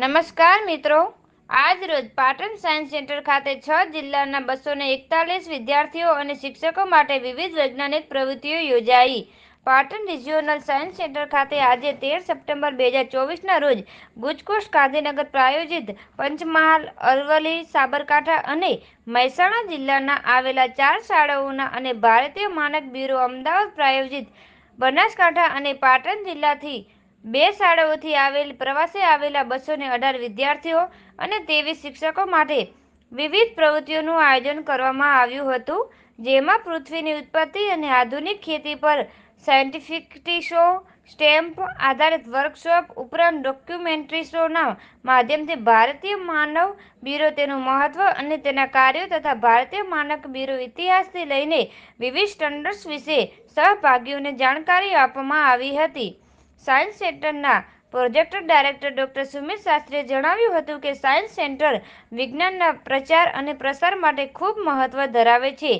નમસ્કાર મિત્રો. આજ રોજ પાટણ સાયન્સ સેન્ટર ખાતે છ જિલ્લાના બસો એકતાલીસ વિદ્યાર્થીઓ અને શિક્ષકો માટે વિવિધ વૈજ્ઞાનિક પ્રવૃત્તિઓ યોજાઈ. પાટણ રિજિયોનલ સાયન્સ સેન્ટર ખાતે આજે તેર સપ્ટેમ્બર બે હજાર ચોવીસના રોજ ગુજકોસ્ટ ગાંધીનગર પ્રાયોજિત પંચમહાલ, અરવલ્લી, સાબરકાંઠા અને મહેસાણા જિલ્લાના આવેલા ચાર શાળાઓના અને ભારતીય માનક બ્યુરો અમદાવાદ પ્રાયોજિત બનાસકાંઠા અને પાટણ જિલ્લાથી બે શાળાઓથી આવેલ, પ્રવાસે આવેલા બસો અઢાર વિદ્યાર્થીઓ અને ત્રેવીસ શિક્ષકો માટે વિવિધ પ્રવૃત્તિઓનું આયોજન કરવામાં આવ્યું હતું, જેમાં પૃથ્વીની ઉત્પત્તિ અને આધુનિક ખેતી પર સાયન્ટિફિક શો, સ્ટેમ્પ આધારિત વર્કશોપ ઉપરાંત ડોક્યુમેન્ટરી શોના માધ્યમથી ભારતીય માનવ બ્યુરો તેનું મહત્વ અને તેના કાર્યો તથા ભારતીય માનક બ્યુરો ઇતિહાસથી લઈને વિવિધ સ્ટન્ડર્ડ્સ વિશે સહભાગીઓને જાણકારી આપવામાં આવી હતી. સાયન્સ સેન્ટરના પ્રોજેક્ટ ડાયરેક્ટર ડોક્ટર સુમિત શાસ્ત્રીએ જણાવ્યું હતું કે સાયન્સ સેન્ટર વિજ્ઞાનના પ્રચાર અને પ્રસાર માટે ખૂબ મહત્વ ધરાવે છે,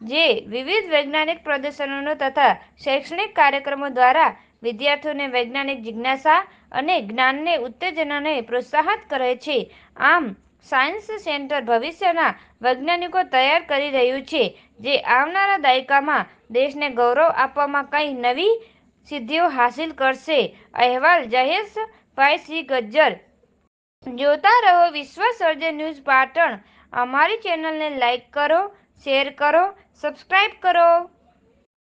જે વિવિધ વૈજ્ઞાનિક પ્રદર્શનો તથા શૈક્ષણિક કાર્યક્રમો દ્વારા વિદ્યાર્થીઓને વૈજ્ઞાનિક જિજ્ઞાસા અને જ્ઞાનને ઉત્તેજનાને પ્રોત્સાહિત કરે છે. આમ, સાયન્સ સેન્ટર ભવિષ્યના વૈજ્ઞાનિકો તૈયાર કરી રહ્યું છે, જે આવનારા દાયકામાં દેશને ગૌરવ આપવામાં કંઈ નવી સિદ્ધિઓ હાંસિલ કરશે. અહેવાલ જયેશભાઈ શ્રી ગજ્જર. જોતા રહો વિશ્વ સર્જન ન્યૂઝ પાટણ. અમારી ચેનલને લાઇક કરો, શેર કરો સબસ્ક્રાઈબ કરો.